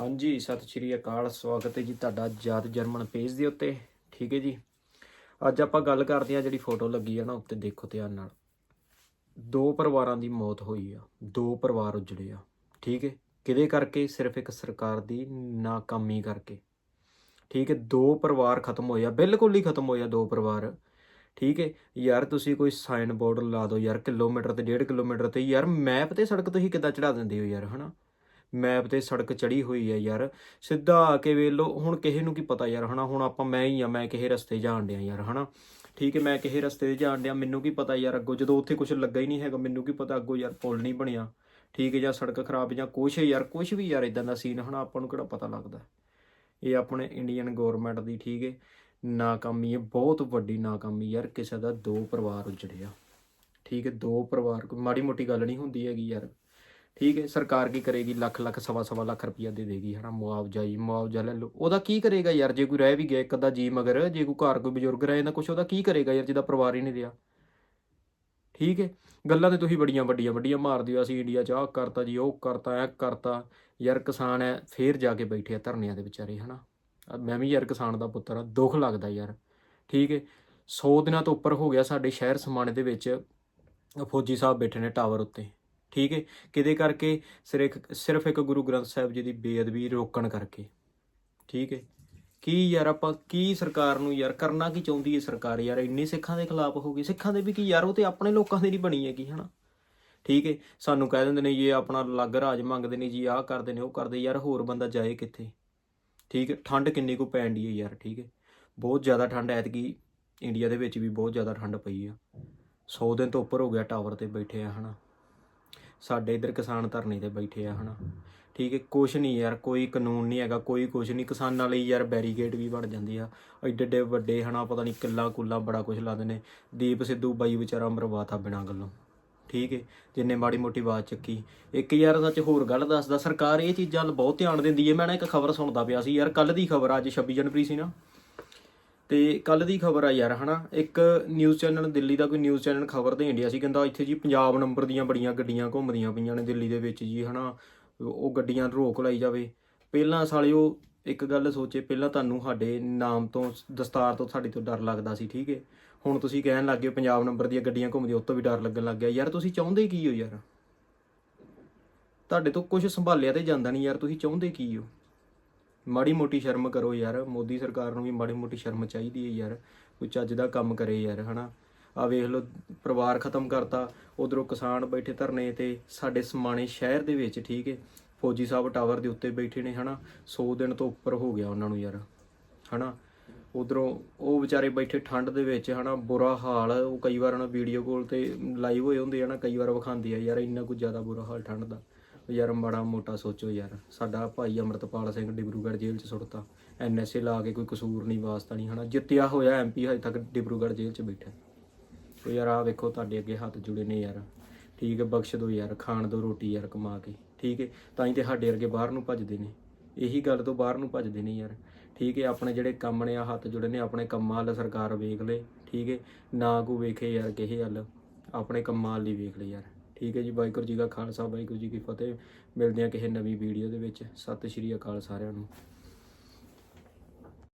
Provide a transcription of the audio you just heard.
ਹਾਂਜੀ, ਸਤਿ ਸ਼੍ਰੀ ਅਕਾਲ। ਸਵਾਗਤ ਹੈ ਜੀ ਤੁਹਾਡਾ ਯਾਦ ਜਰਮਨ ਪੇਜ ਦੇ ਉੱਤੇ। ਠੀਕ ਹੈ ਜੀ? ਅੱਜ ਆਪਾਂ ਗੱਲ ਕਰਦੇ ਹਾਂ ਜਿਹੜੀ ਫੋਟੋ ਲੱਗੀ ਆ ਨਾ, ਉੱਤੇ ਦੇਖੋ ਧਿਆਨ ਨਾਲ। ਦੋ ਪਰਿਵਾਰਾਂ ਦੀ ਮੌਤ ਹੋਈ ਆ। ਦੋ ਪਰਿਵਾਰ ਉਜੜੇ ਆ। ਠੀਕ ਹੈ? ਕਿਹਦੇ ਕਰਕੇ? ਸਿਰਫ ਇੱਕ ਸਰਕਾਰ ਦੀ ਨਾਕਾਮੀ ਕਰਕੇ। ਠੀਕ ਹੈ? ਦੋ ਪਰਿਵਾਰ ਖਤਮ ਹੋਇਆ ਬਿਲਕੁਲ ਹੀ ਖਤਮ ਹੋਇਆ ਦੋ ਪਰਿਵਾਰ। ਠੀਕ ਹੈ? ਯਾਰ, ਤੁਸੀਂ ਕੋਈ ਸਾਈਨ ਬੋਰਡ ਲਾ ਦਿਓ। ਯਾਰ, ਕਿਲੋਮੀਟਰ ਤੇ 1.5 ਕਿਲੋਮੀਟਰ ਤੇ। ਯਾਰ ਮੈਪ ਤੇ ਸੜਕ ਤੁਸੀਂ ਕਿੱਦਾਂ ਚੜਾ ਦਿੰਦੇ ਹੋ ਯਾਰ, ਹਨਾ? ਮੈਪ ਤੇ ਸੜਕ ਚੜੀ ਹੋਈ ਹੈ ਯਾਰ। ਸਿੱਧਾ ਆ ਕੇ ਵੇਖ ਲਓ, ਹੁਣ ਕਿਸੇ ਨੂੰ ਕੀ ਪਤਾ ਯਾਰ, ਹਨਾ? ਹੁਣ ਆਪਾਂ ਮੈਂ ਹੀ ਆ, ਮੈਂ ਕਿਸੇ ਰਸਤੇ ਜਾਣ ਡਿਆ ਯਾਰ, ਹਨਾ? ਠੀਕ ਹੈ, ਮੈਂ ਕਿਸੇ ਰਸਤੇ ਤੇ ਜਾਣ ਡਿਆ, ਮੈਨੂੰ ਕੀ ਪਤਾ ਯਾਰ ਅੱਗੋਂ, ਜਦੋਂ ਉੱਥੇ ਕੁਝ ਲੱਗਾ ਹੀ ਨਹੀਂ ਹੈਗਾ, ਮੈਨੂੰ ਕੀ ਪਤਾ ਅੱਗੋਂ ਯਾਰ ਪੁਲ ਨਹੀਂ ਬਣਿਆ। ਠੀਕ ਹੈ, ਜਾਂ ਸੜਕ ਖਰਾਬ ਜਾਂ ਕੁਛ ਯਾਰ, ਕੁਛ ਵੀ ਯਾਰ ਇਦਾਂ ਦਾ ਸੀਨ ਹਨਾ? ਆਪਾਂ ਨੂੰ ਕਿਹੜਾ ਪਤਾ ਲੱਗਦਾ? ਇਹ ਆਪਣੇ ਇੰਡੀਅਨ ਗਵਰਨਮੈਂਟ ਦੀ, ਠੀਕ ਹੈ, ਨਾਕਾਮੀ ਹੈ, ਬਹੁਤ ਵੱਡੀ ਨਾਕਾਮੀ ਯਾਰ, ਕਿਸੇ ਦਾ ਦੋ ਪਰਿਵਾਰ ਉਜੜਿਆ। ਠੀਕ ਹੈ, ਦੋ ਪਰਿਵਾਰ ਕੋਈ ਮਾੜੀ ਮੋਟੀ ਗੱਲ ਨਹੀਂ ਹੁੰਦੀ ਹੈਗੀ ਯਾਰ। ਠੀਕ ਹੈ, ਸਰਕਾਰ ਕੀ ਕਰੇਗੀ? ਲੱਖ ਲੱਖ, ਸਵਾ ਸਵਾ ਲੱਖ ਰੁਪਈਆ ਦੇ ਦੇਗੀ, ਹਨਾ, ਮੁਆਵਜ਼ਾ ਜੀ, ਮੁਆਵਜ਼ਾ ਲੈ ਲਓ। ਉਹਦਾ ਕੀ ਕਰੇਗਾ ਯਾਰ? ਜੇ ਕੋਈ ਰਹਿ ਵੀ ਗਿਆ ਇੱਕ ਅੱਧਾ ਜੀ ਮਗਰ, ਜੇ ਕੋਈ ਘਰ ਕੋਈ ਬਜ਼ੁਰਗ ਰਹਿ ਜਾਂਦਾ ਕੁਛ, ਉਹਦਾ ਕੀ ਕਰੇਗਾ ਯਾਰ ਜਿਹਦਾ ਪਰਿਵਾਰ ਹੀ ਨਹੀਂ ਰਿਹਾ? ਠੀਕ ਹੈ, ਗੱਲਾਂ ਤੇ ਤੁਸੀਂ ਬੜੀਆਂ, ਵੱਡੀਆਂ ਵੱਡੀਆਂ ਮਾਰਦੇ ਹੋ ਅਸੀਂ ਇੰਡੀਆ 'ਚ ਆਹ ਕਰਤਾ ਜੀ, ਉਹ ਕਰਤਾ, ਐ ਕਰਤਾ। ਯਾਰ ਕਿਸਾਨ ਐ, ਫੇਰ ਜਾ ਕੇ ਬੈਠੇ ਆ ਧਰਨਿਆਂ ਦੇ ਵਿਚਾਰੇ, ਹਨਾ। ਅਹ ਮੈਂ ਵੀ ਯਾਰ ਕਿਸਾਨ ਦਾ ਪੁੱਤਰ ਆ, ਦੁੱਖ ਲੱਗਦਾ ਯਾਰ। ਠੀਕ ਹੈ 100 ਦਿਨਾਂ ਤੋਂ ਉੱਪਰ ਹੋ ਗਿਆ ਸਾਡੇ ਸ਼ਹਿਰ ਸਮਾਣੇ ਦੇ ਵਿੱਚ। ਫੌਜੀ ਸਾਹਿਬ ਬੈਠੇ ਨੇ ਟਾਵਰ ਉੱਤੇ। ਠੀਕ ਹੈ? ਕਿਹਦੇ ਕਰਕੇ? ਸਿਰਫ ਸਿਰਫ ਇੱਕ ਗੁਰੂ ਗ੍ਰੰਥ ਸਾਹਿਬ ਜੀ ਦੀ ਬੇਅਦਬੀ ਰੋਕਣ ਕਰਕੇ। ਠੀਕ ਹੈ? ਕੀ ਯਾਰ ਆਪਾਂ, ਕੀ ਸਰਕਾਰ ਨੂੰ ਯਾਰ, ਕਰਨਾ ਕੀ ਚਾਹੁੰਦੀ ਹੈ ਸਰਕਾਰ ਯਾਰ? ਇੰਨੇ ਸਿੱਖਾਂ ਦੇ ਖਿਲਾਫ ਹੋ ਗਈ ਸਿੱਖਾਂ ਦੇ ਵੀ ਕੀ ਯਾਰ? ਉਹ ਤੇ ਆਪਣੇ ਲੋਕਾਂ ਦੇ ਨਹੀਂ ਬਣੀ ਹੈਗੀ, ਹਨਾ? ਠੀਕ ਹੈ? ਸਾਨੂੰ ਕਹਿ ਦਿੰਦੇ ਨੇ ਇਹ ਆਪਣਾ ਅਲੱਗ ਰਾਜ ਮੰਗਦੇ ਨੇ, ਜੀ ਆਹ ਕਰਦੇ ਨੇ, ਉਹ ਕਰਦੇ। ਯਾਰ ਹੋਰ ਬੰਦਾ ਜਾਏ ਕਿੱਥੇ? ਠੀਕ ਹੈ? ਠੰਡ ਕਿੰਨੀ ਕੁ ਪੈਣ ਦੀ ਹੈ ਯਾਰ, ਠੀਕ ਹੈ? ਬਹੁਤ ਜ਼ਿਆਦਾ ਠੰਡ ਐਤਕੀ ਇੰਡੀਆ ਦੇ ਵਿੱਚ ਵੀ ਬਹੁਤ ਜ਼ਿਆਦਾ ਠੰਡ ਪਈ ਆ। 100 ਦਿਨ ਤੋਂ ਉੱਪਰ ਹੋ ਗਿਆ ਟਾਵਰ ਤੇ ਬੈਠੇ ਆ, ਹਨਾ? ਸਾਡੇ ਇਧਰ ਕਿਸਾਨ ਧਰਨੇ ਤੇ ਬੈਠੇ ਆ, ਹਨਾ। ਠੀਕ ਹੈ, ਕੁਛ ਨਹੀਂ ਯਾਰ, ਕੋਈ ਕਾਨੂੰਨ ਨਹੀਂ ਹੈਗਾ, ਕੋਈ ਕੁਛ ਨਹੀਂ। ਕਿਸਾਨਾਂ ਲਈ ਯਾਰ ਬੈਰੀਕੇਡ ਵੀ ਬਣ ਜਾਂਦੇ ਆ। ਐਡੇ ਐਡੇ ਵੱਡੇ, ਹਨਾ, ਪਤਾ ਨਹੀਂ ਕਿੱਲਾ ਕੁੱਲਾ ਬੜਾ ਕੁਛ ਲਾਦੇ ਨੇ। ਦੀਪ ਸਿੱਧੂ ਬਾਈ ਵਿਚਾਰਾ ਮਰਵਾਤਾ ਬਿਨਾਂ ਗੱਲੋਂ। ਠੀਕ ਹੈ, ਜਿੰਨੇ ਮਾੜੀ ਮੋਟੀ ਆਵਾਜ਼ ਚੱਕੀ। ਇੱਕ ਯਾਰ, ਸੱਚ ਹੋਰ ਗੱਲ ਦੱਸਦਾ, ਸਰਕਾਰ ਇਹ ਚੀਜ਼ਾਂ ਵੱਲ ਬਹੁਤ ਧਿਆਨ ਦਿੰਦੀ ਹੈ। ਮੈਂ ਨਾ ਇੱਕ ਖਬਰ ਸੁਣਦਾ ਪਿਆ ਸੀ ਯਾਰ ਕੱਲ ਦੀ ਖਬਰ ਅੱਜ 26 ਜਨਵਰੀ ਸੀ ਨਾ। ਤੇ ਕੱਲ ਦੀ ਖਬਰ ਆ ਯਾਰ, ਹਨਾ? ਇੱਕ ਨਿਊਜ਼ ਚੈਨਲ ਦਿੱਲੀ ਦਾ ਕੋਈ ਨਿਊਜ਼ ਚੈਨਲ ਖਬਰ ਦੇ ਇੰਡੀਆ ਸੀ, ਕਹਿੰਦਾ ਇੱਥੇ ਜੀ ਪੰਜਾਬ ਨੰਬਰ ਦੀਆਂ ਬੜੀਆਂ ਗੱਡੀਆਂ ਘੁੰਮਦੀਆਂ ਪਈਆਂ ਨੇ ਦਿੱਲੀ ਦੇ ਵਿੱਚ ਜੀ, ਹਨਾ? ਉਹ ਗੱਡੀਆਂ ਰੋਕ ਲਾਈ ਜਾਵੇ। ਪਹਿਲਾਂ ਸਾਲਿਓ, ਇੱਕ ਗੱਲ ਸੋਚੇ, ਪਹਿਲਾਂ ਤੁਹਾਨੂੰ ਸਾਡੇ ਨਾਮ ਤੋਂ, ਦਸਤਾਰ ਤੋਂ ਸਾਡੀ ਤੋਂ ਡਰ ਲੱਗਦਾ ਸੀ, ਠੀਕ ਹੈ ਹੁਣ ਤੁਸੀਂ ਕਹਿਣ ਲੱਗੇ ਪੰਜਾਬ ਨੰਬਰ ਦੀਆਂ ਗੱਡੀਆਂ ਘੁੰਮਦੀਆਂ, ਉਹ ਤੋਂ ਵੀ ਡਰ ਲੱਗਣ ਲੱਗ ਗਿਆ। ਯਾਰ, ਤੁਸੀਂ ਚਾਹੁੰਦੇ ਕੀ ਹੋ ਯਾਰ? ਤੁਹਾਡੇ ਤੋਂ ਕੁਝ ਸੰਭਾਲਿਆ ਤੇ ਜਾਂਦਾ ਨਹੀਂ ਯਾਰ, ਤੁਸੀਂ ਚਾਹੁੰਦੇ ਕੀ ਹੋ? ਮਾੜੀ ਮੋਟੀ ਸ਼ਰਮ ਕਰੋ ਯਾਰ, ਮੋਦੀ ਸਰਕਾਰ ਨੂੰ ਵੀ ਮਾੜੀ ਮੋਟੀ ਸ਼ਰਮ ਚਾਹੀਦੀ ਹੈ ਯਾਰ, ਕੋਈ ਚੱਜ ਦਾ ਕੰਮ ਕਰੇ ਯਾਰ, ਹਨਾ? ਆ ਵੇਖ ਲਓ, ਪਰਿਵਾਰ ਖਤਮ ਕਰਤਾ, ਉਧਰੋਂ ਕਿਸਾਨ ਬੈਠੇ ਧਰਨੇ ਤੇ, ਸਾਡੇ ਸਮਾਣੇ ਸ਼ਹਿਰ ਦੇ ਵਿੱਚ, ਠੀਕ ਹੈ? ਫੌਜੀ ਸਾਹਿਬ ਟਾਵਰ ਦੇ ਉੱਤੇ ਬੈਠੇ ਨੇ, ਹਨਾ? 100 ਦਿਨ ਤੋਂ ਉੱਪਰ ਹੋ ਗਿਆ ਉਹਨਾਂ ਨੂੰ ਯਾਰ, ਹਨਾ? ਉਧਰੋਂ ਉਹ ਵਿਚਾਰੇ ਬੈਠੇ ਠੰਡ ਦੇ ਵਿੱਚ, ਹਨਾ? ਬੁਰਾ ਹਾਲ, ਉਹ ਕਈ ਵਾਰ ਉਹਨਾਂ ਵੀਡੀਓ ਕਾਲ ਤੇ ਲਾਈਵ ਹੋਏ ਹੁੰਦੇ ਆ ਨਾ, ਕਈ ਵਾਰ ਵਿਖਾਉਂਦੇ ਆ, ਯਾਰ ਇੰਨਾ ਕੁ ਜ਼ਿਆਦਾ ਬੁਰਾ ਹਾਲ ਠੰਡ ਦਾ। ਯਾਰ ਮਾੜਾ ਮੋਟਾ ਸੋਚੋ ਯਾਰ। ਸਾਡਾ ਭਾਈ ਅਮਰਤਪਾਲ ਸਿੰਘ ਡਿਬਰੂਗੜ੍ਹ ਜੇਲ੍ਹ 'ਚ ਸੁੱਟਤਾ। ਐਨਐਸਏ ਲਾ ਕੇ ਕੋਈ ਕਸੂਰ ਨਹੀਂ, ਵਾਸਤਾ ਨਹੀਂ, ਹਨਾ? ਜਿੱਤਿਆ ਹੋਇਆ ਐਮਪੀ ਹਜੇ ਤੱਕ ਡਿਬਰੂਗੜ੍ਹ ਜੇਲ੍ਹ 'ਚ ਬੈਠਾ। ਉਹ ਯਾਰ ਆ ਵੇਖੋ, ਤੁਹਾਡੇ ਅੱਗੇ ਹੱਥ ਜੁੜੇ ਨੇ ਯਾਰ। ਠੀਕ ਹੈ, ਬਖਸ਼ ਦਿਓ ਯਾਰ, ਖਾਣ ਦਿਓ ਰੋਟੀ ਯਾਰ, ਕਮਾ ਕੇ। ਠੀਕ ਹੈ, ਤਾਂ ਹੀ ਤੇ ਸਾਡੇ ਵਰਗੇ ਬਾਹਰ ਨੂੰ ਭੱਜਦੇ ਨੇ। ਇਹੀ ਗੱਲ ਤੋਂ ਬਾਹਰ ਨੂੰ ਭੱਜਦੇ ਨੇ ਯਾਰ। ਠੀਕ ਹੈ, ਆਪਣੇ ਜਿਹੜੇ ਕੰਮ ਨੇ ਆ ਹੱਥ ਜੁੜੇ ਨੇ, ਆਪਣੇ ਕੰਮਾਂ ਵੱਲ ਸਰਕਾਰ ਵੇਖ ਲੇ। ਠੀਕ ਹੈ, ਨਾ ਕੋ ਵੇਖੇ ਯਾਰ ਕਿਸੇ ਵੱਲ। ਆਪਣੇ ਕੰਮਾਂ ਵੱਲ ਵੇਖ ਲੈ ਯਾਰ। ਠੀਕ ਹੈ ਜੀ, ਵਾਹਿਗੁਰੂ ਜੀ ਕਾ ਖਾਲਸਾ, ਵਾਹਿਗੁਰੂ ਜੀ ਕੀ ਫਤਿਹ। ਮਿਲਦੇ ਆ ਕਿਸੇ ਨਵੀਂ ਵੀਡੀਓ ਦੇ ਵਿੱਚ। ਸਤਿ ਸ਼੍ਰੀ ਅਕਾਲ ਸਾਰਿਆਂ ਨੂੰ।